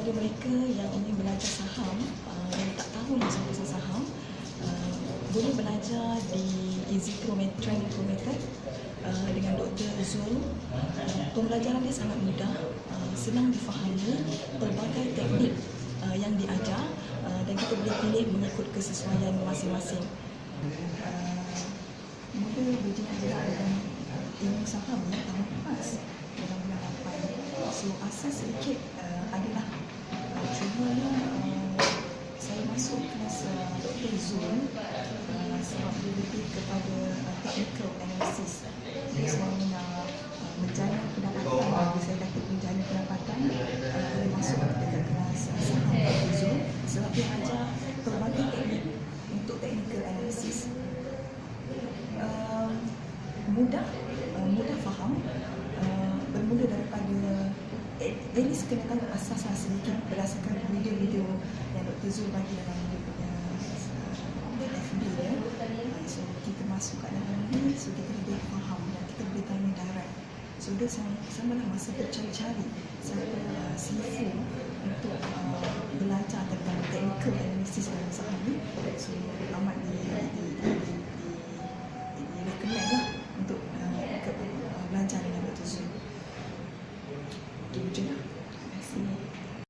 kepada mereka yang ingin belajar saham uh, yang tak tahu langsung pasal saham uh, boleh belajar di Easy Pro Training Pro Method uh, dengan Dr. Zul. Uh, pembelajaran dia sangat mudah, uh, senang difahami, pelbagai teknik uh, yang diajar uh, dan kita boleh pilih mengikut kesesuaian masing-masing. Uh, mula berjaya dengan ilmu saham ya, tahun lepas dalam bulan 8. So asas sedikit uh, adalah uh, cumanya uh, saya masuk kelas uh, Zul uh, dia lebih kepada uh, technical analysis. Dia selalu nak uh, menjana pendapatan bagi saya kata menjana pendapatan uh, boleh masuk dekat kelas uh, saham. Zul sebab dia ajar pelbagai teknik untuk technical analysis uh, mudah uh, mudah faham uh, bermula daripada least kena tahu asas lah sedikit berdasarkan video-video yang Dr. Zul bagi dalam dia masuk kat dalam ni so kita lebih faham dan kita boleh tanya darat so dia sama, sama lah masa tercari-cari siapa uh, sifu untuk uh, belajar tentang technical analysis dalam saham ni so amat di di di di, di, di, di, di, di lah untuk uh, ke, uh, belajar dengan Dr. Zul itu macam lah.